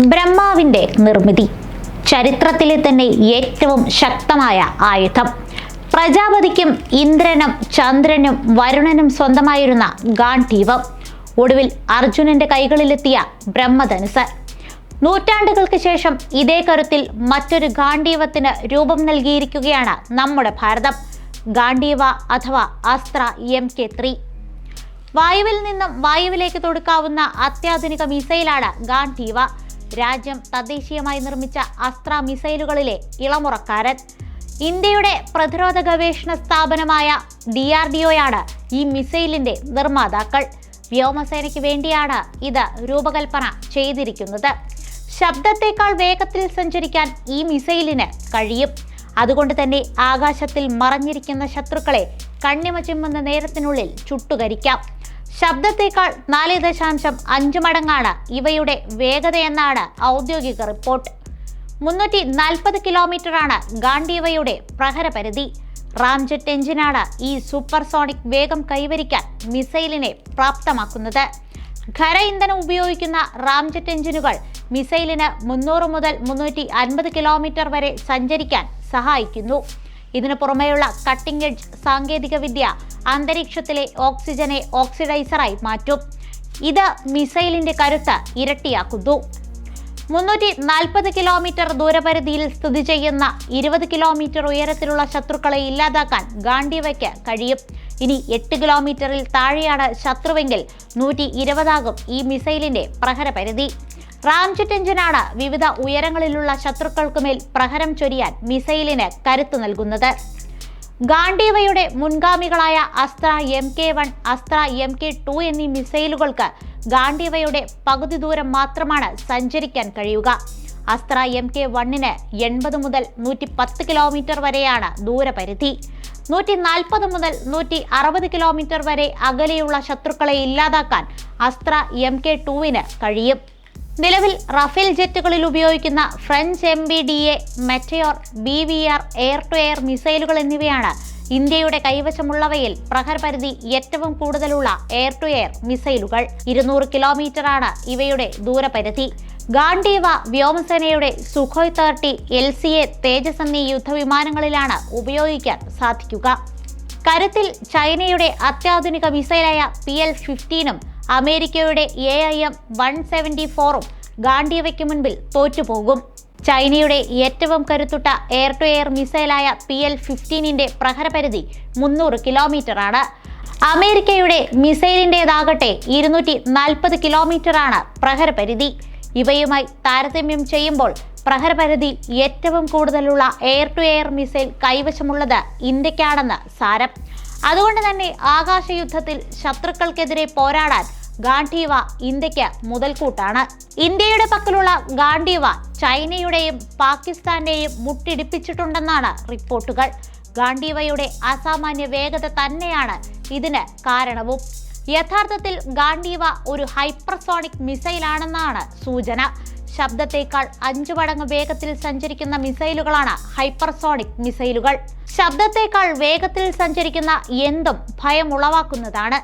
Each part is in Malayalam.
ബ്രഹ്മാവിന്റെ നിർമ്മിതി. ചരിത്രത്തിലെ തന്നെ ഏറ്റവും ശക്തമായ ആയുധം. പ്രജാപതിക്കും ഇന്ദ്രനും ചന്ദ്രനും വരുണനും സ്വന്തമായിരുന്ന ഗാന്ധീവം. ഒടുവിൽ അർജുനന്റെ കൈകളിലെത്തിയ ബ്രഹ്മധനുസ് നൂറ്റാണ്ടുകൾക്ക് ശേഷം ഇതേ കരുത്തിൽ മറ്റൊരു ഗാന്ധീവത്തിന് രൂപം നൽകിയിരിക്കുകയാണ് നമ്മുടെ ഭാരതം. ഗാന്ധീവ അഥവാ അസ്ത്ര എം കെ ത്രീ. വായുവിൽ നിന്നും വായുവിലേക്ക് തൊടുക്കാവുന്ന അത്യാധുനിക മിസൈലാണ് ഗാന്ധീവ. രാജ്യം തദ്ദേശീയമായി നിർമ്മിച്ച അസ്ത്ര മിസൈലുകളിലെ ഇളമുറക്കാരൻ. ഇന്ത്യയുടെ പ്രതിരോധ ഗവേഷണ സ്ഥാപനമായ ഡി ആർ ഡി ഒയാണ് ഈ മിസൈലിന്റെ നിർമ്മാതാക്കൾ. വ്യോമസേനയ്ക്ക് വേണ്ടിയാണ് ഇത് രൂപകൽപ്പന ചെയ്തിരിക്കുന്നത്. ശബ്ദത്തേക്കാൾ വേഗത്തിൽ സഞ്ചരിക്കാൻ ഈ മിസൈലിന് കഴിയും. അതുകൊണ്ട് തന്നെ ആകാശത്തിൽ മറഞ്ഞിരിക്കുന്ന ശത്രുക്കളെ കണ്ണിമ ചിമ്മുന്ന നേരത്തിനുള്ളിൽ ചുട്ടുകരിക്കാം. ശബ്ദത്തേക്കാൾ നാല് ദശാംശം അഞ്ച് മടങ്ങാണ് ഇവയുടെ വേഗതയെന്നാണ് ഔദ്യോഗിക റിപ്പോർട്ട്. മുന്നൂറ്റി നാൽപ്പത് കിലോമീറ്ററാണ് ഗാണ്ടിവയുടെ പ്രഹരപരിധി റാംജെറ്റ് എഞ്ചിനാണ് ഈ സൂപ്പർസോണിക് വേഗം കൈവരിക്കാൻ മിസൈലിനെ പ്രാപ്തമാക്കുന്നത്. ഖര ഇന്ധനം ഉപയോഗിക്കുന്ന റാംജെറ്റ് എഞ്ചിനുകൾ മിസൈലിന് മുന്നൂറ് മുതൽ മുന്നൂറ്റി അൻപത് കിലോമീറ്റർ വരെ സഞ്ചരിക്കാൻ സഹായിക്കുന്നു. ഇതിനു പുറമെയുള്ള കട്ടിംഗ് എഡ്ജ് സാങ്കേതിക വിദ്യ അന്തരീക്ഷത്തിലെ ഓക്സിജനെ ഓക്സിഡൈസറായി മാറ്റും. ഇത് മിസൈലിന്റെ കരുത്ത് ഇരട്ടിയാക്കുന്നു. മുന്നൂറ്റി നാൽപ്പത് കിലോമീറ്റർ ദൂരപരിധിയിൽ സ്ഥിതി ചെയ്യുന്ന ഇരുപത് കിലോമീറ്റർ ഉയരത്തിലുള്ള ശത്രുക്കളെ ഇല്ലാതാക്കാൻ ഗാന്ഡീവയ്ക്ക് കഴിയും. ഇനി എട്ട് കിലോമീറ്ററിൽ താഴെയാണ് ശത്രുവെങ്കിൽ നൂറ്റി ഇരുപതാകും ഈ മിസൈലിന്റെ പ്രഹരപരിധി റാംജെറ്റ് എഞ്ചിനാണ് വിവിധ ഉയരങ്ങളിലുള്ള ശത്രുക്കൾക്കുമേൽ പ്രഹരം ചൊരിയാൻ മിസൈലിന് കരുത്തു നൽകുന്നത്. ഗാണ്ടീവയുടെ മുൻഗാമികളായ Astra M K one Astra M K two എന്നീ മിസൈലുകൾക്ക് ഗാണ്ടീവയുടെ പകുതി ദൂരം മാത്രമാണ് സഞ്ചരിക്കാൻ കഴിയുക. അസ്ത്ര എം കെ വണ്ണിന് എൺപത് മുതൽ നൂറ്റി പത്ത് കിലോമീറ്റർ വരെയാണ് ദൂരപരിധി. നൂറ്റി നാൽപ്പത് മുതൽ നൂറ്റി അറുപത് കിലോമീറ്റർ വരെ അകലെയുള്ള ശത്രുക്കളെ ഇല്ലാതാക്കാൻ അസ്ത്ര എം കെ ടുവിന് കഴിയും. നിലവിൽ റഫേൽ ജെറ്റുകളിൽ ഉപയോഗിക്കുന്ന French M B D A Meteor B V R air to air മിസൈലുകൾ എന്നിവയാണ് ഇന്ത്യയുടെ കൈവശമുള്ളവയിൽ പ്രഹരപരിധി ഏറ്റവും കൂടുതലുള്ള എയർ ടു എയർ മിസൈലുകൾ. ഇരുന്നൂറ് കിലോമീറ്ററാണ് ഇവയുടെ ദൂരപരിധി. ഗാന്ഡീവ വ്യോമസേനയുടെ Sukhoi thirty L C A Tejas എന്നീ യുദ്ധവിമാനങ്ങളിലാണ് ഉപയോഗിക്കാൻ സാധിക്കുക. കരുത്തിൽ ചൈനയുടെ അത്യാധുനിക മിസൈലായ പി എൽ ഫിഫ്റ്റീനും അമേരിക്കയുടെ A I M one seventy ഫോറും ഗാന്ധിയവയ്ക്ക് മുൻപിൽ തോറ്റുപോകും. ചൈനയുടെ ഏറ്റവും കരുത്തുട്ട എയർ ടു എയർ മിസൈലായ പി എൽ ഫിഫ്റ്റീനിന്റെ പ്രഹരപരിധി മുന്നൂറ് കിലോമീറ്ററാണ്. അമേരിക്കയുടെ മിസൈലിന്റെതാകട്ടെ ഇരുന്നൂറ്റി നാൽപ്പത് കിലോമീറ്ററാണ് പ്രഹരപരിധി. ഇവയുമായി താരതമ്യം ചെയ്യുമ്പോൾ പ്രഹരപരിധി ഏറ്റവും കൂടുതലുള്ള എയർ ടു എയർ മിസൈൽ കൈവശമുള്ളത് ഇന്ത്യക്കാണെന്ന് സാരം. അതുകൊണ്ട് തന്നെ ആകാശ യുദ്ധത്തിൽ ശത്രുക്കൾക്കെതിരെ പോരാടാൻ ഗാന്ധിവ ഇന്ത്യയ്ക്ക് മുതൽക്കൂട്ടാണ്. ഇന്ത്യയുടെ പക്കലുള്ള ഗാന്ധിവ ചൈനയുടെയും പാകിസ്ഥാന്റെയും മുട്ടിടിപ്പിച്ചിട്ടുണ്ടെന്നാണ് റിപ്പോർട്ടുകൾ. ഗാന്ധിവയുടെ അസാമാന്യ വേഗത തന്നെയാണ് ഇതിന് കാരണവും. യഥാർത്ഥത്തിൽ ഗാന്ധിവ ഒരു ഹൈപ്പർസോണിക് മിസൈലാണെന്നാണ് സൂചന. ശബ്ദത്തേക്കാൾ അഞ്ചു മടങ്ങ് വേഗത്തിൽ സഞ്ചരിക്കുന്ന മിസൈലുകളാണ് ഹൈപ്പർസോണിക് മിസൈലുകൾ. ശബ്ദത്തേക്കാൾ വേഗത്തിൽ സഞ്ചരിക്കുന്ന എന്തും ഭയം ഉളവാക്കുന്നതാണ്.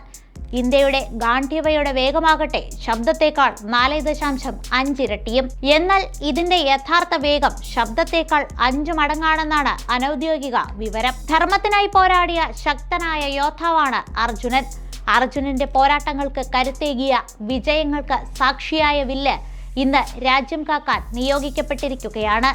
ഇന്ത്യയുടെ ഗാന്ധിവയുടെ വേഗമാകട്ടെ ശബ്ദത്തേക്കാൾ നാല് ദശാംശം അഞ്ചിരട്ടിയും എന്നാൽ ഇതിന്റെ യഥാർത്ഥ വേഗം ശബ്ദത്തേക്കാൾ അഞ്ചു മടങ്ങാണെന്നാണ് അനൌദ്യോഗിക വിവരം. ധർമ്മത്തിനായി പോരാടിയ ശക്തനായ യോദ്ധാവാണ് അർജുനൻ. അർജുനന്റെ പോരാട്ടങ്ങൾക്ക് കരുത്തേകിയ വിജയങ്ങൾക്ക് സാക്ഷിയായ വില്ല് ഇന്ന് രാജ്യം കാക്കാൻ നിയോഗിക്കപ്പെട്ടിരിക്കുകയാണ്.